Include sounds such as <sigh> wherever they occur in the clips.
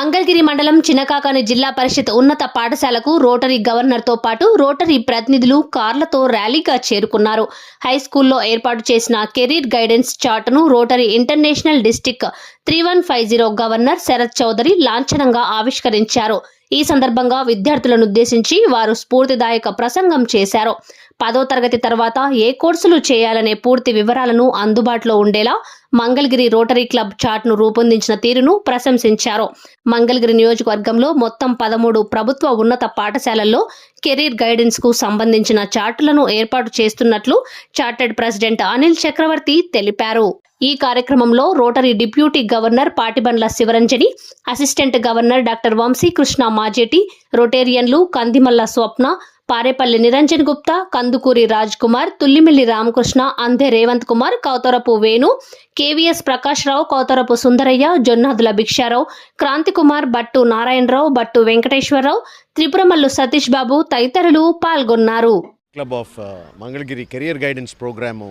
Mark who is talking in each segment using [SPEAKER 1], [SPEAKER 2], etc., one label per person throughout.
[SPEAKER 1] మంగళగిరి మండలం చిన్నకాకాని జిల్లా పరిషత్ ఉన్నత పాఠశాలకు రోటరీ గవర్నర్తో పాటు రోటరీ ప్రతినిధులు కార్లతో ర్యాలీగా చేరుకున్నారు. హై స్కూల్లో ఏర్పాటు చేసిన career guidance చార్టును Rotary International district three one five zero governor Sharath Chowdary లాంఛనంగా ఆవిష్కరించారు. ఈ సందర్భంగా విద్యార్థులను ఉద్దేశించి వారు స్ఫూర్తిదాయక ప్రసంగం చేశారు. పదో తరగతి తర్వాత ఏ కోర్సులు చేయాలనే పూర్తి వివరాలను అందుబాటులో ఉండేలా మంగళగిరి రోటరీ క్లబ్ చార్ట్ను రూపొందించిన తీరును ప్రశంసించారు. మంగళగిరి నియోజకవర్గంలో మొత్తం పదమూడు ప్రభుత్వ ఉన్నత పాఠశాలల్లో కెరీర్ గైడెన్స్కు సంబంధించిన చార్టులను ఏర్పాటు చేస్తున్నట్లు చార్టెడ్ ప్రెసిడెంట్ అనిల్ చక్రవర్తి తెలిపారు. ఈ కార్యక్రమంలో Rotary deputy governor Patibandla Sivaranjani assistant governor doctor Vamsikrishna Majeti రొటేరియన్లు Kandimalla Swapna Parepalli Niranjan Gupta Kandukuri Raj Kumar Tullimilli Ramakrishna Andhe Revanth Kumar Kautharapu Venu KVS Prakash Rao Kautharapu Sundaraiah Jonnadula Bhiksharao Kranthikumar Battu Narayanarao Battu Venkateswararao Tripuramallu Satish Babu తదితరులు పాల్గొన్నారు.
[SPEAKER 2] Club of Mangalagiri career guidance programme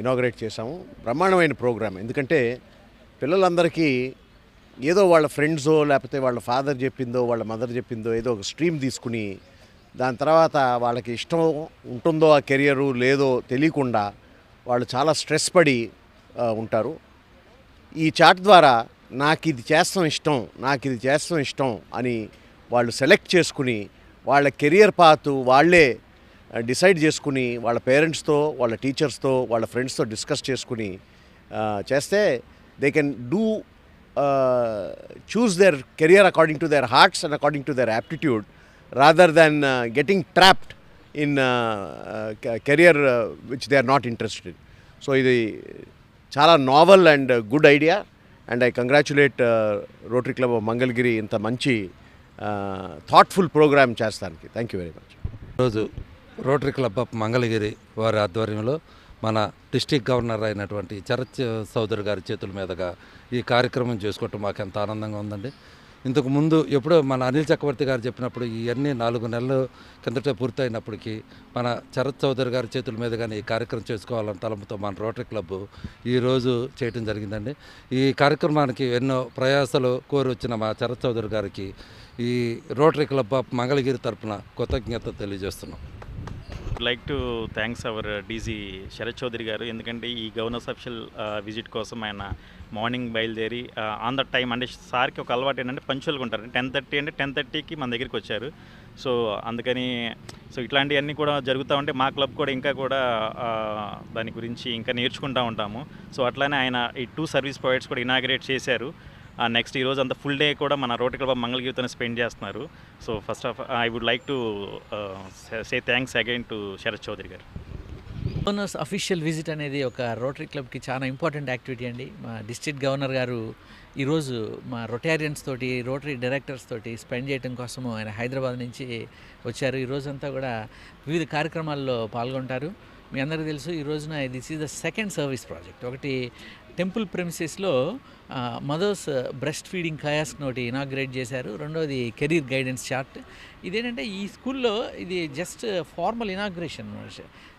[SPEAKER 2] inaugurate చేశాము. బ్రహ్మాండమైన ప్రోగ్రామ్. ఎందుకంటే పిల్లలందరికీ ఏదో వాళ్ళ ఫ్రెండ్సో లేకపోతే వాళ్ళ ఫాదర్ చెప్పిందో వాళ్ళ మదర్ చెప్పిందో ఏదో ఒక స్ట్రీమ్ తీసుకుని దాని తర్వాత వాళ్ళకి ఇష్టం ఉంటుందో ఆ కెరియరు లేదో తెలియకుండా వాళ్ళు చాలా స్ట్రెస్ పడి ఉంటారు. ఈ చాట్ ద్వారా నాకు ఇది చేస్తాం ఇష్టం నాకు ఇది చేస్తాం ఇష్టం అని వాళ్ళు సెలెక్ట్ చేసుకుని వాళ్ళ కెరియర్ పాత్ వాళ్ళే డిసైడ్ చేసుకుని వాళ్ళ పేరెంట్స్తో వాళ్ళ టీచర్స్తో వాళ్ళ ఫ్రెండ్స్తో డిస్కస్ చేసుకుని చేస్తే they can do choose their career according to their hearts and according to their aptitude rather than getting trapped in career which they are not interested so ఇది చాలా novel and good idea and I congratulate Rotary club of Mangalagiri ఇంత మంచి thoughtful programme చేస్తానికి. Thank you very much
[SPEAKER 3] ఈరోజు Rotary club of Mangalagiri వారి ఆధ్వర్యంలో మన district governor అయినటువంటి చరత్ చౌదరి గారి చేతుల మీదుగా ఈ కార్యక్రమం చేసుకోవటం మాకు ఎంత ఆనందంగా ఉందండి. ఇంతకు ముందు ఎప్పుడో మన అనిల్ చక్రవర్తి గారు చెప్పినప్పుడు ఇవన్నీ నాలుగు నెలలు కిందట పూర్తయినప్పటికీ మన చరత్ చౌదరి గారి చేతుల మీదుగానే ఈ కార్యక్రమం చేసుకోవాలని తలంపుతో మన రోటరీ క్లబ్ ఈరోజు చేయటం జరిగిందండి. ఈ కార్యక్రమానికి ఎన్నో ప్రయాసాలు కోరి వచ్చిన మా చరత్ చౌదరి గారికి ఈ రోటరీ క్లబ్ ఆఫ్ మంగళగిరి తరఫున కృతజ్ఞత తెలియజేస్తున్నాం.
[SPEAKER 4] Like to thanks our DG Sharath Chowdary garu. ఎందుకంటే ఈ గవర్నర్స్ అఫిషియల్ విజిట్ కోసం ఆయన మార్నింగ్ బయలుదేరి ఆన్ ద టైం అంటే సార్కి ఒక అలవాటు ఏంటంటే పంచువల్గా ఉంటారు. టెన్ థర్టీ అంటే టెన్ థర్టీకి మన దగ్గరికి వచ్చారు. సో అందుకని సో ఇట్లాంటివన్నీ కూడా జరుగుతూ ఉంటే మా క్లబ్ కూడా ఇంకా కూడా uh, దాని గురించి ఇంకా నేర్చుకుంటూ ఉంటాము. సో అట్లానే ఆయన ఈ టూ సర్వీస్ ప్రొవైడర్స్ కూడా ఇనాగ్రేట్ చేశారు. నెక్స్ట్ ఈరోజు అంత ఫుల్ డే కూడా మన రోటరీ క్లబ్ మంగళగిరితోనే స్పెండ్ చేస్తున్నారు. So first of I would like to say thanks again to Sharath Chowdary garu.
[SPEAKER 5] Governors official visit అనేది ఒక రోటరీ క్లబ్కి చాలా ఇంపార్టెంట్ యాక్టివిటీ అండి. మా డిస్ట్రిక్ట్ గవర్నర్ గారు ఈరోజు మా రొటారియన్స్ తోటి రోటరీ డైరెక్టర్స్ తోటి స్పెండ్ చేయడం కోసము ఆయన హైదరాబాద్ నుంచి వచ్చారు. ఈరోజంతా కూడా వివిధ కార్యక్రమాల్లో పాల్గొంటారు. మీ అందరికీ తెలుసు ఈ రోజున this is the second service project ఒకటి టెంపుల్ ప్రెమిసెస్లో మదర్స్ బ్రెస్ట్ ఫీడింగ్ కయాస్క్ నోటి ఇనాగ్రేట్ చేశారు. రెండోది కెరీర్ గైడెన్స్ చార్ట్. ఇదేంటంటే ఈ స్కూల్లో ఇది జస్ట్ ఫార్మల్ ఇనాగ్రేషన్.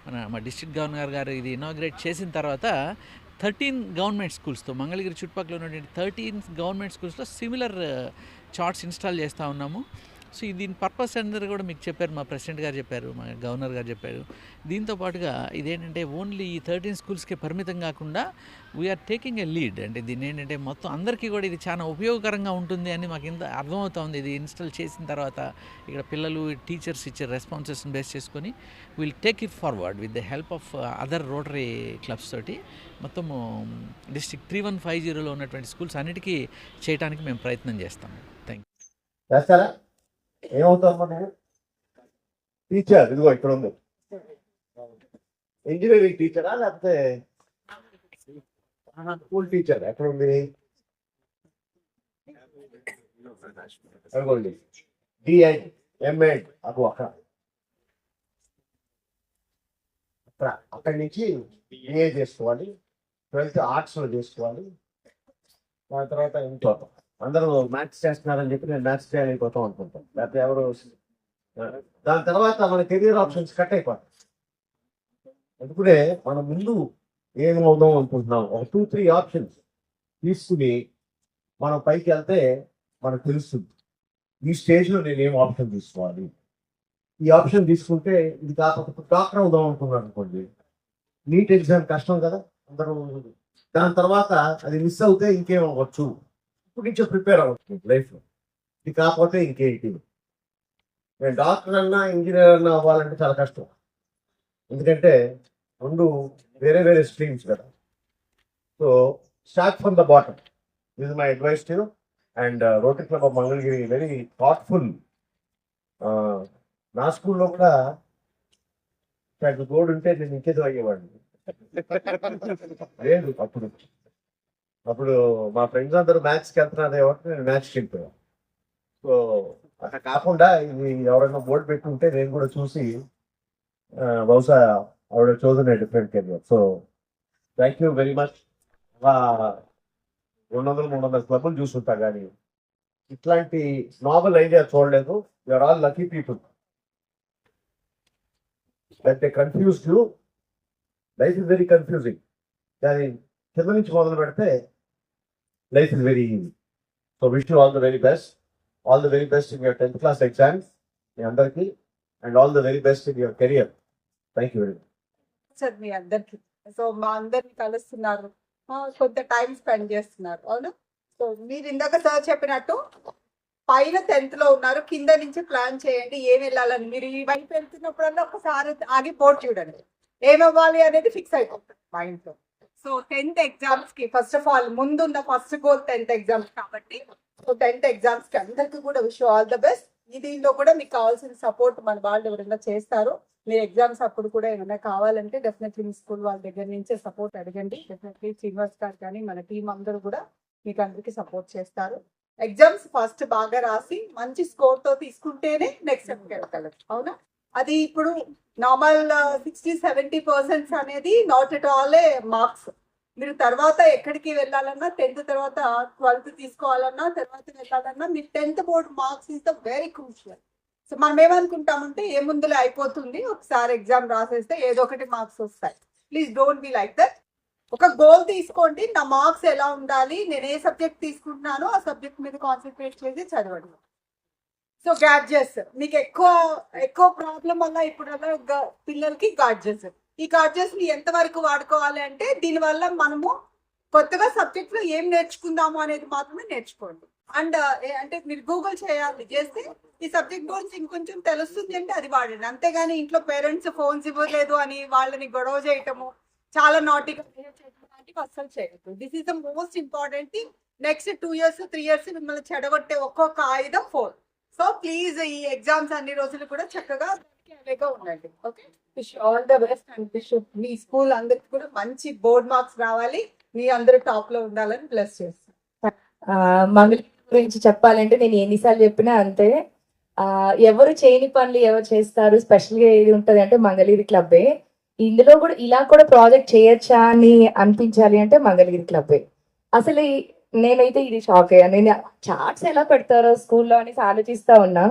[SPEAKER 5] మన మా డిస్ట్రిక్ట్ గవర్నర్ గారు ఇది ఇనాగ్రేట్ చేసిన తర్వాత థర్టీన్ గవర్నమెంట్ స్కూల్స్తో మంగళగిరి చుట్టుపక్కల ఉన్నటువంటి థర్టీన్ గవర్నమెంట్ స్కూల్స్లో సిమిలర్ చార్ట్స్ ఇన్స్టాల్ చేస్తూ ఉన్నాము. సో దీని పర్పస్ అందరూ కూడా మీకు చెప్పారు మా ప్రెసిడెంట్ గారు చెప్పారు మా గవర్నర్ గారు చెప్పారు. దీంతో పాటుగా ఇదేంటంటే ఓన్లీ ఈ థర్టీన్ స్కూల్స్కే పరిమితం కాకుండా వీఆర్ టేకింగ్ ఎ లీడ్ అంటే దీన్ని ఏంటంటే మొత్తం అందరికీ కూడా ఇది చాలా ఉపయోగకరంగా ఉంటుంది అని మాకు ఇంత అర్థమవుతుంది ఇది ఇన్స్టాల్ చేసిన తర్వాత ఇక్కడ పిల్లలు టీచర్స్ ఇచ్చే రెస్పాన్సెస్ని బేస్ చేసుకొని will take it forward with the help of other Rotary clubs తోటి. మొత్తము డిస్ట్రిక్ట్ త్రీ వన్ ఫైవ్ జీరోలో ఉన్నటువంటి స్కూల్స్ అన్నిటికీ చేయడానికి మేము ప్రయత్నం చేస్తాము. థ్యాంక్
[SPEAKER 2] యూ ఏమవుతావు నువ్వు? టీచర్ ఇదిగో ఇక్కడ ఉంది. ఇంజనీరింగ్ టీచరా లేకపోతే స్కూల్ టీచర్ ఎక్కడ ఉంది? అదిగోండి డిఎడ్ ఎంఎడ్ అక్కడ. అక్కడ అక్కడి నుంచి బిఏ చేసుకోవాలి. ట్వెల్త్ ఆర్ట్స్లో చేసుకోవాలి. దాని తర్వాత ఇంట్లో అందరూ మ్యాథ్స్ చేస్తున్నారని చెప్పి నేను మ్యాథ్స్ చేయలేకపోతాం అనుకుంటాను. లేకపోతే ఎవరు దాని తర్వాత మన కెరీర్ ఆప్షన్స్ కట్ అయిపోతాయి. అందుకనే మనం ముందు ఏం అవుదాం అనుకుంటున్నాం? ఒక టూ త్రీ ఆప్షన్స్ తీసుకుని మనం పైకి వెళ్తే మనకు తెలుస్తుంది. ఈ స్టేజ్లో నేను ఏం ఆప్షన్ తీసుకోవాలి? ఈ ఆప్షన్ తీసుకుంటే ఇది కాకపోతే డాక్టర్ అవుదాం అనుకున్నాను అనుకోండి. నీట్ ఎగ్జామ్ కష్టం కదా అందరూ దాని తర్వాత అది మిస్ అవుతే ఇంకేం ఇప్పుడు ప్రిపేర్ అవుతుంది లైఫ్లో ఇది కాకపోతే ఇంకేంటి నేను డాక్టర్ అన్నా ఇంజనీర్ అన్నా అవ్వాలంటే చాలా కష్టం. ఎందుకంటే రెండు వేరే వేరే స్ట్రీమ్స్ కదా. So start from the bottom this my advice to and Rotary club of Mangalagiri very thoughtful నా స్కూల్లో కూడా ఇట్లాంటి బోర్డు ఉంటే నేను ఇంకేదో అయ్యేవాడిని. <laughs> లేదు అప్పుడు. అప్పుడు మా ఫ్రెండ్స్ అందరూ మ్యాచ్కి వెళ్తున్నారు కాబట్టి నేను మ్యాథ్స్కి వెళ్ళిపోయాను. సో అట్లా కాకుండా ఇది ఎవరైనా బోర్డు పెట్టి ఉంటే నేను కూడా చూసి బహుశా ఆవిడ చోదన different career so thank you very much రెండు వందలు మూడు వందల క్లబ్లు చూస్తుంటా కానీ ఇట్లాంటి నావల్ ఐడియా చూడలేదు. You're all lucky people that they confuse you life is very confusing కానీ కింద నుంచి మొదలు పెడితే life is very easy so wish all the very best all the very best in your tenth class exams మీ అందరికీ. And all the very best in your career thank you very much
[SPEAKER 6] sir మీ అందరికి. So మా అందరిని కలుస్తున్నారు. కొంత time spend చేస్తున్నారు. అవును? So మీరు ఇందాక సార్ చెప్పినట్టు పైన టెన్త్లో ఉన్నారు. కింద నుంచి ప్లాన్ చేయండి. ఏం వెళ్ళాలని మీరు ఈ వైపు వెళ్తున్నప్పుడల్లా ఒకసారి ఆగి బోర్డు చూడండి. ఏమవ్వాలి అనేది ఫిక్స్ అయిపోతుంది మైండ్లో సో టెన్త్ ఎగ్జామ్స్కి ఫస్ట్ ఆఫ్ ఆల్ ముందున్న ఫస్ట్ గోల్ టెన్త్ ఎగ్జామ్స్ కాబట్టి సో టెన్త్ ఎగ్జామ్స్కి అందరికీ కూడా విష్ ఆల్ ద బెస్ట్ దీనిలో కూడా మీకు కావాల్సిన సపోర్ట్ మన వాళ్ళు ఎవరైనా చేస్తారు మీరు ఎగ్జామ్స్ అప్పుడు కూడా ఏమైనా కావాలంటే డెఫినెట్లీ మీ స్కూల్ వాళ్ళ దగ్గర నుంచే సపోర్ట్ అడగండి. డెఫినెట్లీ శ్రీనివాస్ గారు కానీ మన టీం అందరూ కూడా మీకు అందరికీ సపోర్ట్ చేస్తారు. ఎగ్జామ్స్ ఫస్ట్ బాగా రాసి మంచి స్కోర్తో తీసుకుంటేనే నెక్స్ట్ స్టెప్కి వెళ్ళగలరు అవునా? అది ఇప్పుడు నార్మల్ సిక్స్టీ సెవెంటీ పర్సెంట్స్ అనేది not at all a marks మీరు తర్వాత ఎక్కడికి వెళ్ళాలన్నా టెన్త్ తర్వాత ట్వెల్త్ తీసుకోవాలన్నా తర్వాత వెళ్ళాలన్నా మీ tenth board marks is the very crucial so మనం ఏమనుకుంటామంటే ఏ ముందులే అయిపోతుంది ఒకసారి ఎగ్జామ్ రాసేస్తే ఏదో ఒకటి మార్క్స్ వస్తాయి. Please don't be like that ఒక గోల్ తీసుకోండి నా మార్క్స్ ఎలా ఉండాలి నేను ఏ సబ్జెక్ట్ తీసుకుంటున్నానో ఆ సబ్జెక్ట్ మీద కాన్సన్ట్రేట్ చేసి చదవండి. సో గాడ్జెస్ మీకు ఎక్కువ ఎక్కువ ప్రాబ్లం వల్ల ఇప్పుడు పిల్లలకి గాడ్జెస్ ఈ గాడ్జెస్ని ఎంత వరకు వాడుకోవాలి అంటే దీని వల్ల మనము కొత్తగా సబ్జెక్ట్లో ఏం నేర్చుకుందాము అనేది మాత్రమే నేర్చుకోండి. అండ్ అంటే మీరు గూగుల్ చేయాలి చేస్తే ఈ సబ్జెక్ట్ గురించి ఇంకొంచెం తెలుస్తుంది అంటే అది వాడండి. అంతేగాని ఇంట్లో పేరెంట్స్ ఫోన్స్ ఇవ్వలేదు అని వాళ్ళని గొడవ చేయటము చాలా నాటిగా చేయటం చేయడం అస్సలు చేయొద్దు. This is the most important thing next two years three years మిమ్మల్ని చెడగొట్టే ఒక్కొక్క ఆయుధం ఫోన్ సో ప్లీజ్ ఈ ఎగ్జామ్స్ అన్ని రోజులు కూడా చక్కగా ఉండండి okay wish all the best and wish me school అందరికి కూడా మంచి బోర్డ్ మార్క్స్ రావాలి. మీ అందరూ టాప్లో ఉండాలని ప్లస్ చేస్తాను
[SPEAKER 7] మంగళగిరి గురించి చెప్పాలంటే నేను ఎన్నిసార్లు చెప్పినా అంతే. ఆ, ఎవరు చేయని పనులు ఎవరు చేస్తారు? స్పెషల్గా ఏది ఉంటుంది అంటే మంగళగిరి క్లబ్బే ఇందులో కూడా ఇలా కూడా ప్రాజెక్ట్ చేయొచ్చా అని అనిపించాలి అంటే మంగళగిరి క్లబ్బే అసలు నేనైతే ఇది షాక్ అయ్యాను నేను చార్ట్స్ ఎలా పెడతారో స్కూల్లో అనేసి ఆలోచిస్తా ఉన్నా.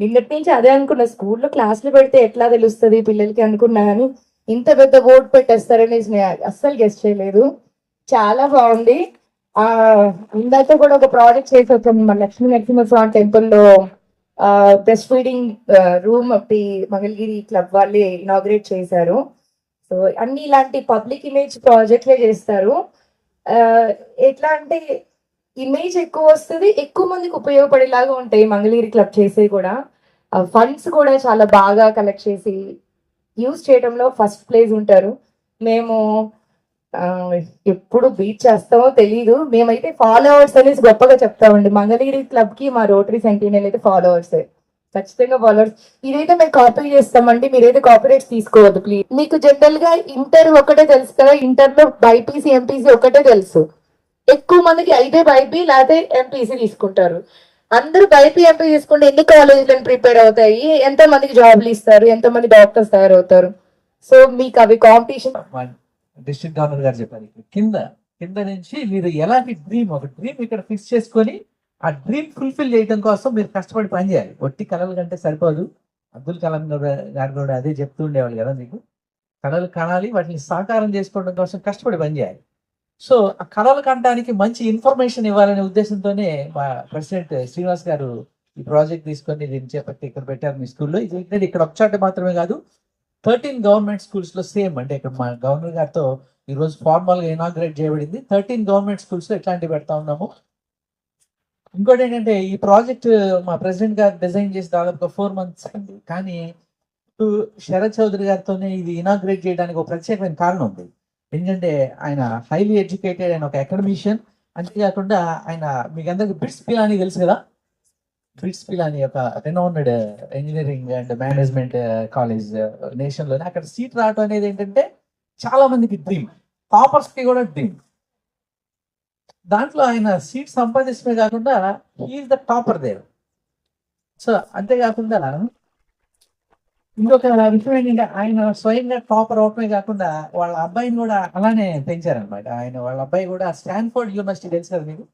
[SPEAKER 7] నిన్నటి నుంచి అదే అనుకున్నా స్కూల్లో క్లాసులు పెడితే ఎట్లా తెలుస్తుంది పిల్లలకి అనుకున్నా కానీ ఇంత పెద్ద బోర్డు పెట్టేస్తారనేసి నేను అస్సలు గెస్ట్ చేయలేదు. చాలా బాగుంది. ఆ ఇందాక కూడా ఒక ప్రాజెక్ట్ చేసి వచ్చాము మన లక్ష్మీ నరసింహస్వామి టెంపుల్లో బ్రెస్ట్ ఫీడింగ్ రూమ్ ఒకటి మంగళగిరి క్లబ్ వాళ్ళే ఇనాగ్రేట్ చేశారు. సో అన్ని ఇలాంటి పబ్లిక్ ఇమేజ్ ప్రాజెక్ట్లే చేస్తారు. ఎట్లా అంటే ఇమేజ్ ఎక్కువ వస్తుంది ఎక్కువ మందికి ఉపయోగపడేలాగా ఉంటాయి మంగళగిరి క్లబ్ చేసి కూడా. ఫండ్స్ కూడా చాలా బాగా కలెక్ట్ చేసి యూజ్ చేయడంలో ఫస్ట్ ప్లేస్ ఉంటారు. మేము ఎప్పుడు బీట్ చేస్తామో తెలీదు. మేమైతే ఫాలోవర్స్ అనేసి గొప్పగా చెప్తామండి. మంగళగిరి క్లబ్కి మా రోటరీ సెంటీనియల్ అయితే ఫాలోవర్స్ ఖచ్చితంగా ఫాలోవర్స్ ఇదైతే మేము కాపీ చేస్తామండి. మీరైతే కాపీరేట్స్ తీసుకోవద్దు ప్లీజ్ మీకు జనరల్గా ఇంటర్ ఒకటే తెలుసు కదా. ఇంటర్లో బైపీసీ ఎంపీసీ ఒకటే తెలుసు. ఎక్కువ మందికి అయితే బైపీ లేకపోతే ఎంపీసీ తీసుకుంటారు. అందరూ బైపీ ఎంపీ తీసుకుంటే ఎన్ని కాలేజీలను ప్రిపేర్ అవుతాయి? ఎంత మందికి జాబ్లు ఇస్తారు? ఎంత మంది డాక్టర్స్ తయారవుతారు? సో మీకు అవి కాంపిటీషన్
[SPEAKER 5] డిస్ట్రిక్ట్ గవర్నర్ గారు చెప్పారు. కింద కింద నుంచి మీరు ఎలాంటి డ్రీమ్ ఒక డ్రీమ్ ఇక్కడ ఫిక్స్ చేసుకొని ఆ డ్రీమ్ ఫుల్ఫిల్ చేయడం కోసం మీరు కష్టపడి పని చేయాలి. ఒట్టి కళలు కంటే సరిపోదు. అబ్దుల్ కలాం గారు గారు కూడా అదే చెప్తూ ఉండేవాళ్ళు కదా మీకు. కళలు కనాలి వాటిని సాకారం చేసుకోవడం కోసం కష్టపడి పని చేయాలి. సో ఆ కళలు కనడానికి మంచి ఇన్ఫర్మేషన్ ఇవ్వాలనే ఉద్దేశంతోనే మా ప్రెసిడెంట్ శ్రీనివాస్ గారు ఈ ప్రాజెక్ట్ తీసుకొని దీన్ని చేపట్టి ఇక్కడ పెట్టారు మీ స్కూల్లో. ఇది ఏంటంటే ఇక్కడ ఒక చోట మాత్రమే కాదు థర్టీన్ గవర్నమెంట్ స్కూల్స్లో సేమ్ అంటే ఇక్కడ మా గవర్నర్ గారితో ఈరోజు ఫార్మల్గా ఇనాగ్రేట్ చేయబడింది. థర్టీన్ గవర్నమెంట్ స్కూల్స్లో పెడతా ఉన్నాము. ఇంకోటి ఏంటంటే ఈ ప్రాజెక్ట్ మా ప్రెసిడెంట్ గారు డిజైన్ చేసి దాదాపు ఫోర్ మంత్స్ అయింది. కానీ శరత్ చౌదరి గారితోనే ఇది ఇనాగ్రేట్ చేయడానికి ఒక ప్రత్యేకమైన కారణం ఉంది. ఎందుకంటే ఆయన హైలీ ఎడ్యుకేటెడ్ ఆయన ఒక అకాడమిషియన్. అంతేకాకుండా ఆయన మీకు అందరికి బ్రిట్స్ పిలాని తెలుసు కదా? బ్రిట్స్ పిలాని ఒక renowned engineering and management college నేషన్లోనే అక్కడ సీట్ రావడం అనేది ఏంటంటే చాలా మందికి డ్రీమ్ టాపర్స్కి కూడా డ్రీమ్ దాంట్లో ఆయన సీట్ సంపాదించడమే కాకుండా హీఈస్ ద టాపర్ దేవ్ సో అంతేకాకుండా ఇంకొక విషయం ఏంటంటే ఆయన స్వయంగా టాపర్ అవటమే కాకుండా వాళ్ళ అబ్బాయిని కూడా అలానే పెంచారనమాట ఆయన వాళ్ళ అబ్బాయి కూడా స్టాన్ఫోర్డ్ యూనివర్సిటీ తెలుసు కదా మీకు?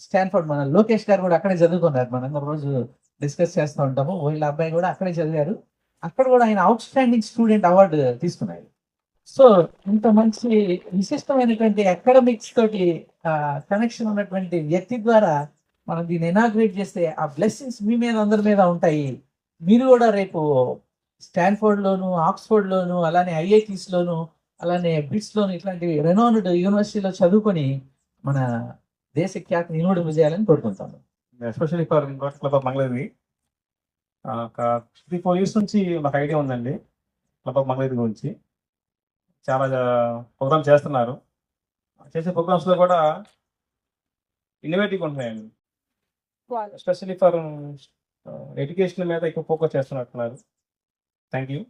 [SPEAKER 5] స్టాన్ఫోర్డ్ మన లోకేష్ గారు కూడా అక్కడే చదువుకున్నారు. మనం రోజు డిస్కస్ చేస్తూ ఉంటాము. వీళ్ళ అబ్బాయి కూడా అక్కడే చదివారు. అక్కడ కూడా ఆయన అవుట్ స్టాండింగ్ స్టూడెంట్ అవార్డు తీసుకున్నారు సో ఇంత మంచి విశిష్టమైనటువంటి అకాడమిక్స్ తోటి కనెక్షన్ ఉన్నటువంటి వ్యక్తి ద్వారా మనం దీన్ని ఇనాగ్రేట్ చేస్తే ఆ బ్లెస్సింగ్స్ మీ మీద అందరి మీద ఉంటాయి. మీరు కూడా రేపు స్టాన్ఫోర్డ్లోను ఆక్స్ఫోర్డ్లోను అలానే ఐఐటీస్లోను అలానే బిట్స్లోను ఇట్లాంటివి ఇట్లాంటి యూనివర్సిటీలో చదువుకొని మన దేశ ఖ్యాతిని ఇనుడు చేయాలని కోరుకుంటాను
[SPEAKER 8] ఎస్పెషల్లీ ఫర్ గోట్ క్లబ్ ఆఫ్ మంగళగిరి ఒక త్రీ ఫోర్ ఇయర్స్ నుంచి మాకు ఐడియా ఉందండి. క్లబ్ ఆఫ్ మంగళగిరి గురించి. చాలా ప్రోగ్రామ్స్ చేస్తున్నారు. చేసే ప్రోగ్రామ్స్లో కూడా ఇన్నోవేటివ్గా ఉంటున్నాయండి. ఎస్పెషల్లీ ఫర్ ఎడ్యుకేషన్ మీద ఎక్కువ ఫోకస్ చేస్తున్నట్టున్నారు. థ్యాంక్ యూ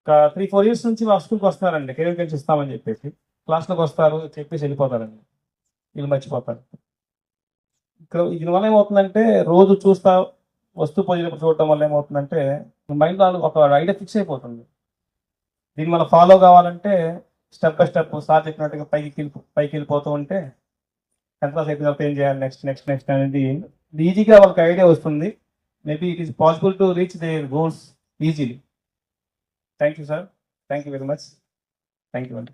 [SPEAKER 8] ఒక త్రీ ఫోర్ ఇయర్స్ నుంచి మా స్కూల్కి వస్తున్నారండి. కెరీర్ గైడ్స్ ఇస్తామని చెప్పేసి. క్లాస్లోకి వస్తారు చెప్పేసి వెళ్ళిపోతారండి. వీళ్ళు మర్చిపోతారు. ఇక్కడ దీనివల్ల ఏమవుతుందంటే రోజు చూస్తా వస్తూ పోయినప్పుడు చూడటం వల్ల ఏమవుతుందంటే మైండ్లో ఒక ఐడియా ఫిక్స్ అయిపోతుంది. దీని వల్ల ఫాలో కావాలంటే స్టెప్ బై స్టెప్ సార్ చెప్పినట్టుగా పైకి వెళ్ళి పైకి వెళ్ళిపోతూ ఉంటే టెన్త్ క్లాస్ అయిపోయిన ఏం చేయాలి? నెక్స్ట్ నెక్స్ట్ నెక్స్ట్ అనేది ఈజీగా వాళ్ళకి ఐడియా వస్తుంది. Maybe it is possible to reach their goals easily thank you sir thank you very much thank you అండి